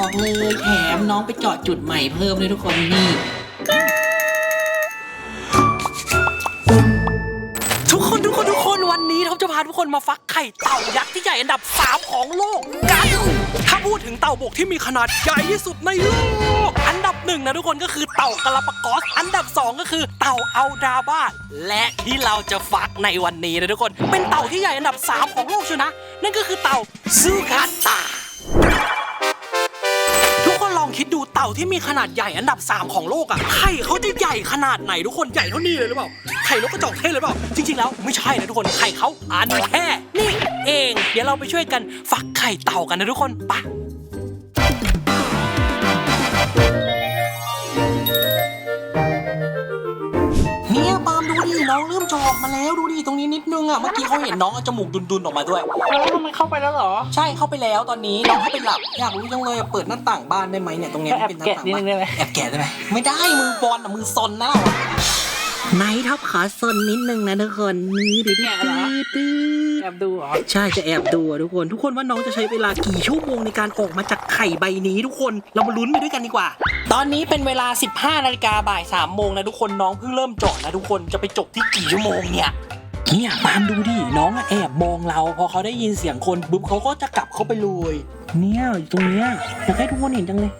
อกเลยแถมน้องไปเจาะจุดใหม่เพิ่มเลยทุกคนนี่ ทุกคนทุกคนทุกคนวันนี้ท็อปจะพาทุกคนมาฟักไข่เต่ายักษ์ที่ใหญ่อันดับ 3 ของโลกกัน ถ้าพูดถึงเต่าบกที่มีขนาดใหญ่ที่สุดในโลก อันดับหนึ่งนะทุกคนก็คือเต่ากาลาปากอส อันดับ 2 ก็คือเต่าอัลดาบ้าและที่เราจะฟักในวันนี้นะทุกคน เป็นเต่าที่ใหญ่อันดับ 3 ของโลกชัวนะ นั่นก็คือเต่าซูกาตา คิดดูเต่าที่มีขนาดใหญ่อันดับ 3 ของโลกอะไข่เขาจะใหญ่ขนาดไหนทุกคนใหญ่เท่านี้เลยหรือเปล่าไข่นกกระจอกเทศเลยหรือเปล่าจริงๆแล้วไม่ใช่นะทุกคนไข่เขาอันแค่นี่เอง เดี๋ยวเราไปช่วยกันฟักไข่เต่ากันนะทุกคนไป น้องเริ่มจะออกมาแล้วดูดิตรงนี้นิดนึงอะเมื่อกี้เขาเห็นน้องเอาจมูกดุนๆออกมาด้วย แล้วทำไมเข้าไปแล้วเหรอ ใช่เข้าไปแล้วตอนนี้น้องเข้าไปหลับอยากรู้จังเลยอะเปิดหน้าต่างบ้านได้ไหมเนี่ยตรงเนี้ยแอบเป็นหน้าแกะต่างนิดบ้านึนงได้ไหมแอบแกะได้ไหมไม่ได้มือบอลอะมือซนนะเราอะ ไหนท็อปขอซนนิดนึงนะทุกคนนี่ดื้อดื้อดื้อดื้อแอบดูเหรอใช่จะแอบดูอะทุกคน ทุกคนว่าน้องจะใช้เวลากี่ชั่วโมงในการออกมาจากไข่ใบนี้ทุกคนเรามาลุ้นไปด้วยกันดีกว่า ตอนนี้เป็นเวลา 15นาฬิกาบ่าย3โมงนะทุกคนน้องเพิ่งเริ่มเจาะนะทุกคนจะไปจบที่กี่ชั่วโมงเนี่ยเนี่ยตามดูดิน้องอะแอบมองเรา พอเขาได้ยินเสียงคนปุ๊บเขาก็จะกลับเข้าไปเลยเนี่ยอยู่ตรงเนี้ยอยากให้ทุกคนเห็นจังเลย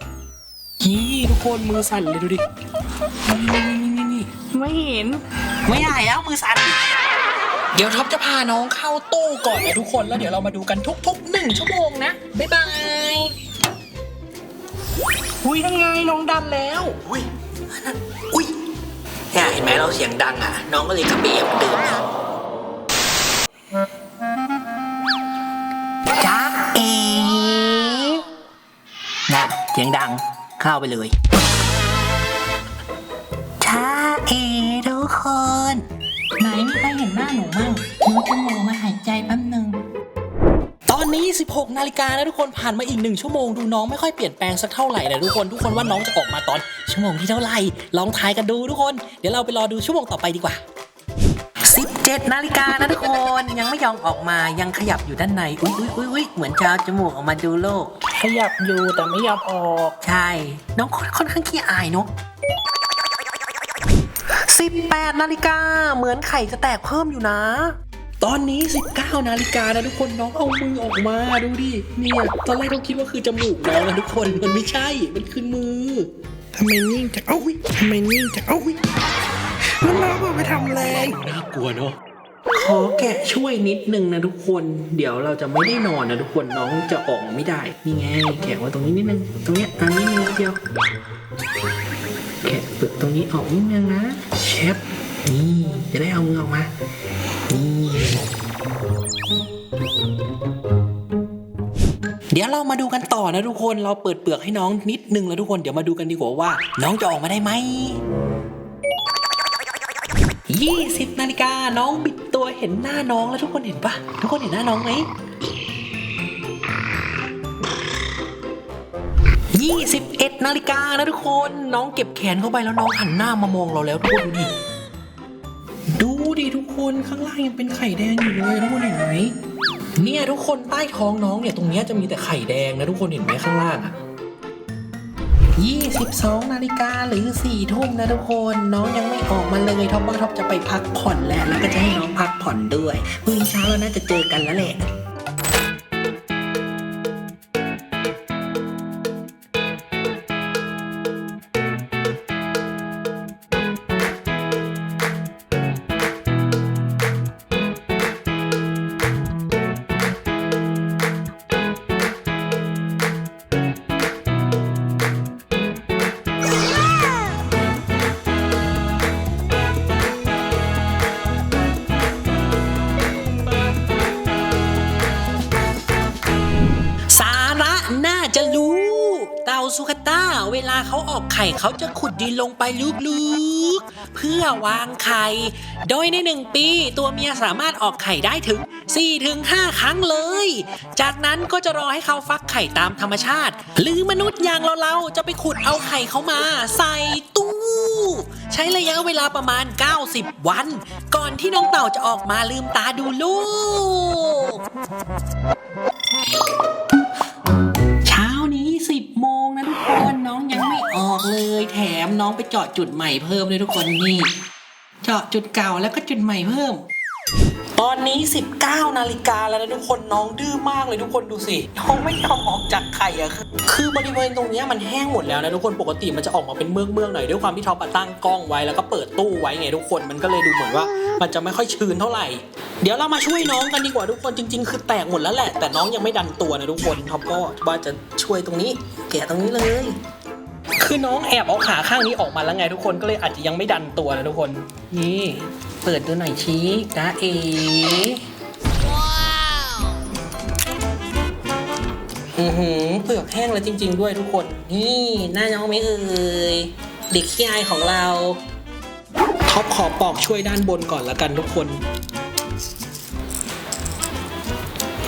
นี่ทุกคนมือสั่นเลยดูดินี่นี่นี่นี่ ไม่เห็น ไม่ได้แล้วมือสั่นเดี๋ยวท็อปจะพาน้องเข้าตู้ก่อนนะทุกคนแล้วเดี๋ยวเรามาดูกันทุกๆหนึ่งชั่วโมงนะ บ๊ายบายอุ้ยนั่นไงน้องดันแล้ว อุ้ยอันนั้นอุ้ยเนี่ยเห็นไหมเราเสียงดังอะ น้องก็เลยกลับไปแอบเดิมแล้วจ้าเอน่ะเสียงดังเข้าไปเลย คน ไหนมีใครเห็นหน้าหนูมั่งหนูจะหมูมาหายใจแป๊บนึง ตอนนี้ 16 นาฬิกานะทุกคนผ่านมาอีกหนึ่งชั่วโมงดูน้องไม่ค่อยเปลี่ยนแปลงสักเท่าไหร่นะทุกคนทุกคนว่าน้องจะออกมาตอน ชั่วโมงที่เท่าไหร่ลองทายกันดูทุกคน เดี๋ยวเราไปรอดูชั่วโมงต่อไปดีกว่า17นาฬิกานะทุกคนยังไม่ยอมออกมายังขยับอยู่ด้านในอุ้ยอุ้ยอุ้ยอุ้ยเหมือนจะเอาจมูกออกมาดูโลก ขยับอยู่แต่ไม่ยอมออก ใช่ น้องค่อนค่อนข้างขี้อายเนาะ 18นาฬิกาเหมือนไข่จะแตกเพิ่มอยู่นะ ตอนนี้ 19นาฬิกานะทุกคนน้องเอามือออกมาดูดิเนี่ยตอนแรกเราคิดว่าคือจมูกน้องนะทุกคนมันไม่ใช่มันคือมือทำไมนิ่งจังเอ้าวิทำไมนิ่งจังเอ้าวิแล้วน้องเอาไปทำแรงน่ากลัวเนาะขอแกะช่วยนิดนึงนะทุกคน เดี๋ยวเราจะไม่ได้นอนนะทุกคนน้องจะออกไม่ได้ นี่ไง แกะไว้ตรงนี้นิดนึง ตรงเนี้ยอันนี้นึงเดียวือกตรงนี้ออกนิดนึงนะเชฟนี่จะได้เอามือออกมานี่เดี๋ยวเรามาดูกันต่อนะทุกคนเราเปิดเปลือกให้น้องนิดนึงแล้วทุกคนเดี๋ยวมาดูกันดีกว่าว่า น้องจะออกมาได้ไหม20นาฬิกาน้องบิดตัวเห็นหน้าน้องแล้วทุกคนเห็นปะทุกคนเห็นหน้าน้องไหม 21นาฬิกานะทุกคน น้องเก็บแขนเข้าไปแล้วน้องหันหน้ามามองเราแล้วทุกคนดูดิดูดิทุกคนข้างล่างยังเป็นไข่แดงอยู่เลยทุกคนเห็นไหมเนี่ยทุกคนใต้ท้องน้องเนี่ยตรงเนี้ยจะมีแต่ไข่แดงนะทุกคนเห็นไหมข้างล่างอะ22นาฬิกาหรือ4ทุ่มนะทุกคนน้องยังไม่ออกมาเลยท็อปว่าท็อปจะไปพักผ่อนแล้วแล้วก็จะให้น้องพักผ่อนด้วยพรุ่งนี้เช้าเราน่าจะเจอกันแล้วแหละ สุขต้า เวลาเขาออกไข่เขาจะขุดดินลงไปลึกๆ เพื่อวางไข่ โดยในหนึ่งปีตัวเมียสามารถออกไข่ได้ถึง 4-5 ครั้งเลย จากนั้นก็จะรอให้เขาฟักไข่ตามธรรมชาติ หรือมนุษย์อย่างเราๆ จะไปขุดเอาไข่เขามา ใส่ตู้ ใช้ระยะเวลาประมาณ 90 วัน ก่อนที่น้องเต่าจะออกมาลืมตาดูลูก น้องไปเจาะจุดใหม่เพิ่มเลยทุกคนนี่ เจาะจุดเก่าแล้วก็จุดใหม่เพิ่ม ตอนนี้ 19 นาฬิกาแล้วนะทุกคนน้องดื้อมากเลยทุกคนดูสิน้องไม่ยอมออกจากไข่อะคือคือบริเวณตรงเนี้ยมันแห้งหมดแล้วนะทุกคนปกติมันจะออกมาเป็นเมือกเมือกๆหน่อยด้วยความที่ท็อปอะตั้งกล้องไว้แล้วก็เปิดตู้ไว้ไงทุกคนมันก็เลยดูเหมือนว่า มันจะไม่ค่อยชื้นเท่าไหร่ เดี๋ยวเรามาช่วยน้องกันดีกว่าทุกคนจริง ๆ คือแตกหมดแล้วแหละแต่น้องยังไม่ดันตัวนะทุกคนท็อปก็ว่าจะช่วยตรงนี้แกะตรงนี้เลย คือน้องแอบเอาขาข้างนี้ออกมาแล้วไงทุกคนก็เลยอาจจะยังไม่ดันตัวนะทุกคน นี่ เปิดดูหน่อยชี้จ้าเออือหือเปลือกแห้งแล้วจริง ๆ ด้วยทุกคน นี่หน้าน้องไหม่เอ่ยเด็กขี้อายของเราท็อปขอปอกช่วยด้านบนก่อนละกันทุกคน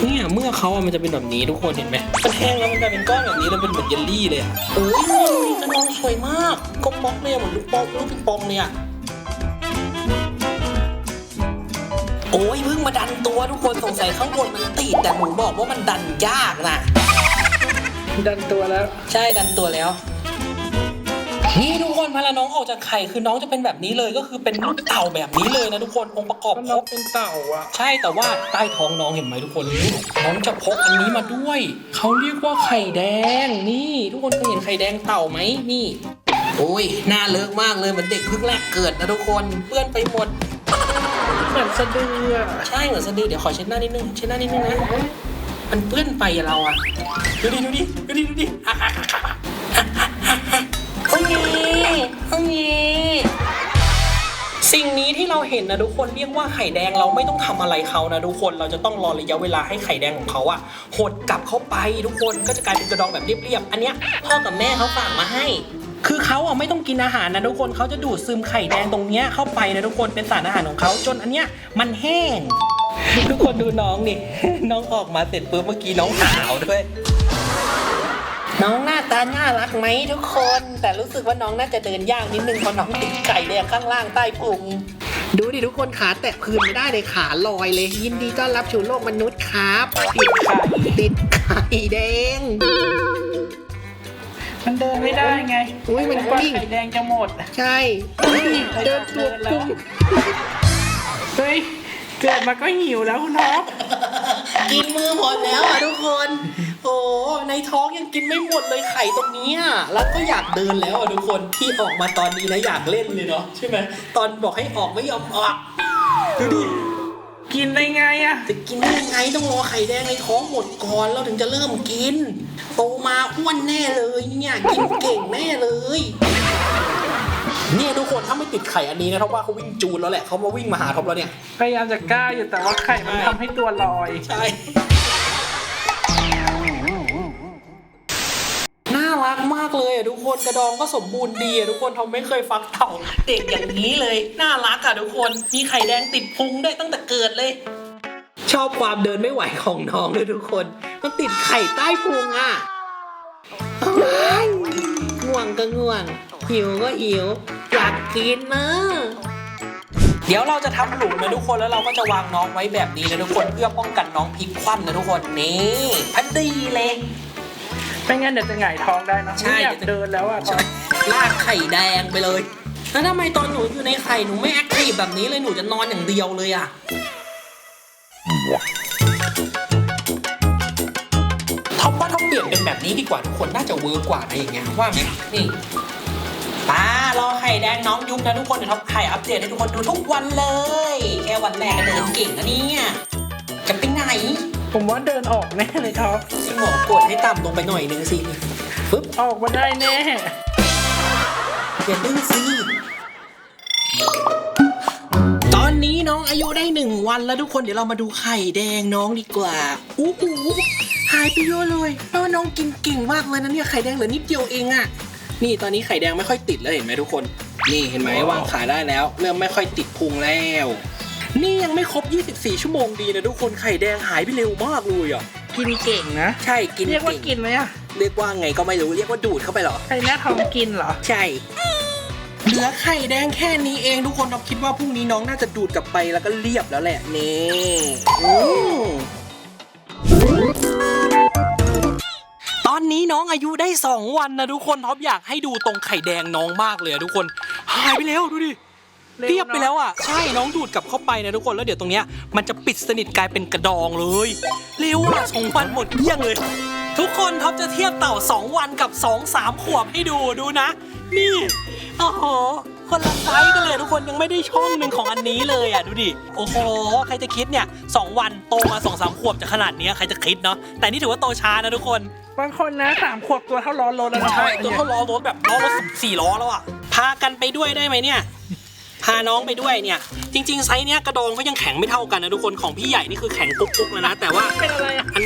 เนี่ยเมื่อเขาอะมันจะเป็นแบบนี้ทุกคนเห็นไหมมันแห้งแล้วมันกลายเป็นก้อนแบบนี้แล้วเป็นเหมือนเยลลี่เลยอะโอ้ยนี่กระนองสวยมากก็ป๊อกเลยอะเหมือนลูกป๊อกลูกปิงปองเลยอะโอ้ยเพิ่งมาดันตัวทุกคนสงสัยข้างบนมันติดแต่หนูบอกว่ามันดันยากนะดันตัวแล้ว ใช่ดันตัวแล้ว นี่ทุกคนพอน้องออกจากไข่คือน้องจะเป็นแบบนี้เลยก็คือเป็นลูกเต่าแบบนี้เลยนะทุกคนองค์ประกอบมันคน้รองบเป็นเต่าอะ ใช่แต่ว่าใต้ท้องน้องเห็นไหมทุกคนน้องจะพกอันนี้มาด้วยเขาเรียกว่าไข่แดงนี่ ทุกคนเคยเห็นไข่แดงเต่าไหมนี่โอ้ยหน้าเลิกมากเลยเหมือนเด็กเพิ่งแรกเกิดนะทุกคนเปื้อนไปหมด เหมือนสะดืออะใช่เหมือนสะดือเดี๋ยวขอเช็ดหน้านิดนึงเช็ดหน้านิดนึงนะมันเปื้อนไปอะเราอะดูดิดูดิดูดิดูดิ อะอะอะอะอะอะอะโอ้ยโอ้ยสิ่งนี้ที่เราเห็นนะทุกคนเรียกว่าไข่แดงเราไม่ต้องทำอะไรเขานะทุกคนเราจะต้องรอระยะเวลาให้ไข่แดงของเขาอะหดกลับเข้าไปทุกคนก็จะกลายเป็นกระดองแบบเรียบๆอันเนี้ยพ่อกับแม่เขาฝากมาให้ คือเขาอะไม่ต้องกินอาหารนะทุกคนเขาจะดูดซึมไข่แดงตรงเนี้ยเข้าไปนะทุกคนเป็นสารอาหารของเขาจนอันเนี้ยมันแห้ง ทุกคนดูน้องนี่ น้องออกมาเสร็จปุ๊บเมื่อกี้น้องหาวด้วย น้องหน้าตาน่ารักไหมทุกคน แต่รู้สึกว่าน้องน่าจะเดินยากนิดนึงเพราะน้องติดไก่แดงข้างล่างใต้พุงดูดิทุกคนขาแตะพื้นไม่ได้เลยขาลอยเลย ยินดีต้อนรับสู่โลกมนุษย์ครับ ติดไข่ติดไข่แดง มันเดินไม่ได้ไงอุ๊ยมันกว่าวิ่ง ไข่แดงจะหมดใช่เดินตัวกุ้งเฮ้ยเกิดมาก็หิวแล้วคุณท็อป กินมือหมดแล้วอะทุกคนโอ้ในท้องยังกินไม่หมดเลยไข่ตรงเนี้ยแล้วก็อยากเดินแล้วอะทุกคนที่ออกมาตอนนี้นะอยากเล่นเลยเนาะใช่ไหมตอนบอกให้ออกไม่ยอมออกดูดิกินได้ไงอะจะกินได้ยังไงต้องรอไข่แดงในท้องหมดก่อนเราถึงจะเริ่มกิน โตมาอ้วนแน่เลยเนี่ยกินเก่งแน่เลย เนี่ยทุกคนถ้าไม่ติดไข่อันนี้นะท็อปว่าเขาวิ่งจูนแล้วแหละเขามาวิ่งมาหาท็อปแล้วเนี่ย พยายามจะกล้าอยู่แต่ว่าไข่มันทำให้ตัวลอย ใช่ น่ารักมากเลยอะทุกคนกระดองก็สมบูรณ์ดีอะทุกคนทอมไม่เคยฟักเต่าเด็กอย่างนี้เลย น่ารักอะทุกคนมีไข่แดงติดพุงด้วยตั้งแต่เกิดเลย ชอบความเดินไม่ไหวของน้องเลยทุกคนมันติดไข่ใต้พุงอะอ้ายง่วงก็ง่วงหิวก็หิว อยากกินนะเดี๋ยวเราจะทำหลุมนะทุกคนแล้วเราก็จะวางน้องไว้แบบนี้นะทุกคนเพื่อป้องกันน้องพลิกคว่ำนะทุกคนนี่พันดีเลย ไม่งั้นเดี๋ยวจะหงายท้องได้นะใช่ ไม่อยากเดินแล้วอะท็อปลากไข่แดงไปเลย แล้วทำไมตอนหนูอยู่ในไข่หนูไม่แอคทีฟแบบนี้เลยหนูจะนอนอย่างเดียวเลยอะท็อปว่าท็อปเปลี่ยนเป็นแบบนี้ดีกว่าทุกคนน่าจะเวิร์กกว่านะอย่างเงี้ยว่าไหมนี่ตารอไข่ แดงน้องยุบนะทุกคนเดี๋ยวท็อปไข่อัปเดตให้ทุกคนดูทุกวันเลย แค่วันแรกก็เดินเก่งนะเนี่ยจะไปไหนผมว่าเดินออกแน่เลยท็อปหมอกดให้ต่ำลงไปหน่อยนึงสิปึ๊บออกมาได้แน่อย่าดื้อสิตอนนี้น้องอายุได้หนึ่งวันแล้วทุกคนเดี๋ยวเรามาดูไข่แดงน้องดีกว่าอู้หูหายไปเยอะเลยแปลว่าน้องกินเก่งมากเลยนะเนี่ยไข่แดงเหลือนิดเดียวเองอะ นี่ตอนนี้ไข่แดงไม่ค่อยติดแล้วเห็นไหมทุกคน นี่เห็นไหมวางขาได้แล้ว เริ่มไม่ค่อยติดพุงแล้ว นี่ยังไม่ครบ 24 ชั่วโมงดีนะทุกคนไข่แดงหายไปเร็วมากเลยอะกินเก่งนะ ใช่กินเรียกว่าเก่งกินไหมอะเรียกว่าไงก็ไม่รู้เรียกว่าดูดเข้าไปเหรอไข่หน้าท้องกินเหรอ ใช่เหลือไข่แดงแค่นี้เองทุกคนเราคิดว่าพรุ่งนี้น้องน่าจะดูดกลับไปแล้วก็เรียบแล้วแหละนี่ อืมตอนนี้น้องอายุได้ 2 วันนะทุกคนท็อปอยากให้ดูตรงไข่แดงน้องมากเลยอะทุกคนหายไปแล้วดูดิ เรียบไปแล้วอะใช่น้องดูดกลับเข้าไปนะทุกคนแล้วเดี๋ยวตรงเนี้ยมันจะปิดสนิทกลายเป็นกระดองเลยเร็วอะสองวันหมดเกลี้ยงเลย ทุกคนท็อปจะเทียบเต่า 2 วันกับ 2 3 ขวบให้ดูดูนะ นี่โอ้โห คนละไซส์กันเลยทุกคนยังไม่ได้ช่องหนึ่งของอันนี้เลยอะดูดิ โอ้โห ใครจะคิดเนี่ยสองวันโตมา2อสามขวบจะขนาดเนี้ยใครจะคิดเนาะแต่นี่ถือว่าโตช้านะทุกคนบางคนนะสามขวบตัวเท่าล้อรถแล้วนะใช่ตัวเขาล้อรถแบบล้อรถสี่ล้อแล้วอะพากันไปด้วยได้ไหมเนี่ยพาน้องไปด้วยเนี่ย จริง ๆ ไซส์เนี้ยกระดองก็ยังแข็งไม่เท่ากันนะทุกคนของพี่ใหญ่นี่คือแข็งกุ๊กๆแล้วนะ แต่ว่าเป็นอะไรอะอัน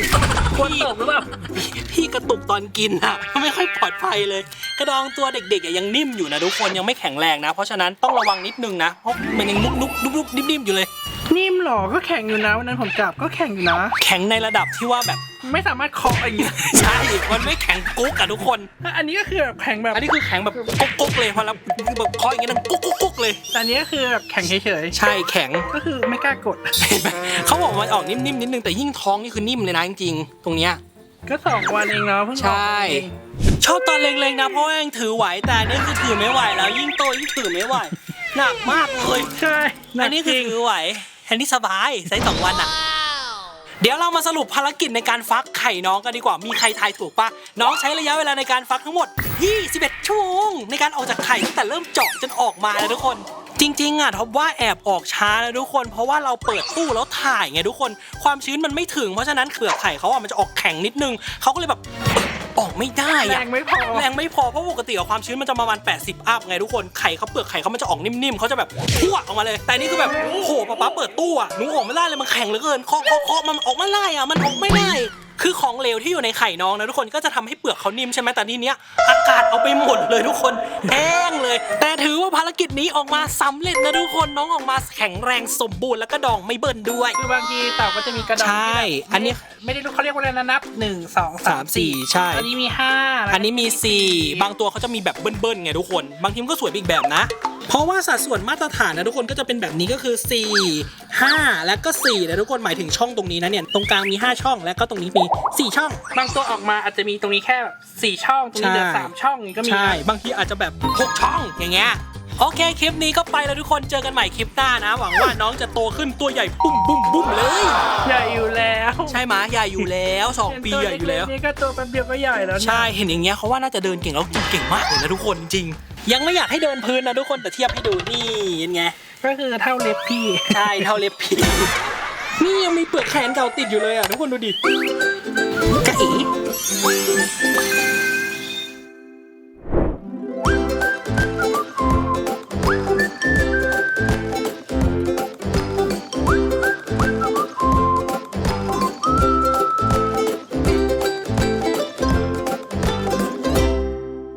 ควรพี่ตกหรือเปล่าพี่กระตุกตอนกินอะไม่ค่อยปลอดภัยเลย กระดองตัวเด็กๆอะยังนิ่มอยู่นะทุกคนยังไม่แข็งแรงนะ เพราะฉะนั้นต้องระวังนิดนึงนะเพราะมันยังนุบนุบนุบนุบนิ่มๆอยู่เลย นิ่มเหรอก็แข็งอยู่นะวันนั้นผมจับก็แข็งอยู่นะ แข็งในระดับที่ว่าแบบ ไม่สามารถเคาะอย่างนี้ใช่มันไม่แข็งกุ๊กอะทุกคน อันนี้ก็คือแบบแข็งแบบอันนี้คือแข็งแบบกุ๊กๆเลยพอแล้วแบบเคาะอย่างเงี้ยดังกุ๊กกุ๊กๆเลย แต่อันนี้ก็คือแบบแข็งเฉยใช่แข็งๆก็คือไม่กล้ากด เห็นไหมเขาบอกว่าออกนิ่มๆนิดนึงแต่ยิ่งท้องนี่คือนิ่มเลยนะจริงๆตรงเนี้ย ก็สองวันเองเนาะเพิ่งออกใช่ เอง ชอบตอนเล็งๆนะเพราะว่ายังถือไหวแต่อันนี่คือถือไม่ไหวแล้ว ยิ่งโตยิ่งถือไม่ไหวหนักมากเลยใช่อันนี้คือถือไหวอันนี้สบายใช้สองวันอะ เดี๋ยวเรามาสรุปภารกิจในการฟักไข่น้องกันดีกว่ามีใครทายถูกปะน้องใช้ระยะเวลาในการฟักทั้งหมด 21 ชั่วโมงในการออกจากไข่ตั้งแต่เริ่มเจาะจนออกมาเลยทุกคน จริงๆอะท็อปว่าแอบออกช้านะทุกคน เพราะว่าเราเปิดตู้แล้วถ่ายไงทุกคน ความชื้นมันไม่ถึงเพราะฉะนั้นเปลือกไข่เขาอะมันจะออกแข็งนิดนึงเขาก็เลยแบบ ออกไม่ได้แรอะงไม่พอ แรงไม่พอเพราะปกติอะความชื้นมันจะประมาณ 80 อัพไงทุกคนไข่เขาเปลือกไข่เขามันจะออกนิ่มๆเขาจะแบบพุ่ออกมาเลย แต่นี่คือแบบโอ้โหป๊าป๊าเปิดตู้อะหนูออกไม่ได้เลยมันแข็งเหลือเกินเคาะเคาะเคาะมันออกไม่ได้อะมันออกไม่ได้ คือของเหลวที่อยู่ในไข่น้องนะทุกคนก็จะทำให้เปลือกเขานิ่มใช่ไหมแต่ทีเนี้ยอากาศเอาไปหมดเลยทุกคนแห้งเลย แต่ถือว่าภารกิจนี้ออกมาสำเร็จนะทุกคนน้องออกมาแข็งแรงสมบูรณ์แล้วก็ดองไม่เบิ่นด้วยคือบางทีเต่าก็จะมีกระดองใช่ที่แบบอันนี้ไม่ได้รู้เขาเรียกว่าอะไรนะนับหนึ่งสองสามสามสี่ใช่ อันนี้มีห้าแล้วก็อันนี้มี4บางตัวเขาจะมีแบบเบิ้ลๆไงทุกคน บางทีมันก็สวยไปอีกแบบนะ เพราะว่าสัดส่วนมาตรฐานนะทุกคนก็จะเป็นแบบนี้ก็คือ 4 5 และก็4นะทุกคนหมายถึงช่องตรงนี้นะเนี่ยตรงกลางมี 5 ช่อง และก็ตรงนี้มี 4 ช่อง บางตัวออกมาอาจจะมีตรงนี้แค่แบบสี่ช่องตรงนี้เหลือใช่สามช่องนี้ก็มี ใช่ บางทีอาจจะแบบ 6 ช่องอย่างเงี้ย โอเคคลิปนี้ก็ไปแล้วทุกคนเจอกันใหม่คลิปหน้านะ หวังว่าน้องจะโตขึ้นตัวใหญ่ปุ้มบุ้มบุ้มเลย ใหญ่อยู่แล้วใช่ไหมยใหญ่อยู่แล้ว2ปีใหญ่อยู่แล้ว นี่ก็ตัวแป๊บเดียวก็ใหญ่แล้วนะใช่เห็นอย่างเงี้ยเขาว่าน่าจะเดินเก่งแล้วกินเก่งมากเลยนะทุกคนจริง ยังไม่อยากให้เดินพื้นนะทุกคนแต่เทียบให้ดูนี่เห็นไงก็คือเท่าเล็บพี่ ใช่เท่าเล็บผีนี่ยังมีเปลือกแขนเก่าติดอยู่เลยอะทุกคนดูดิกะอี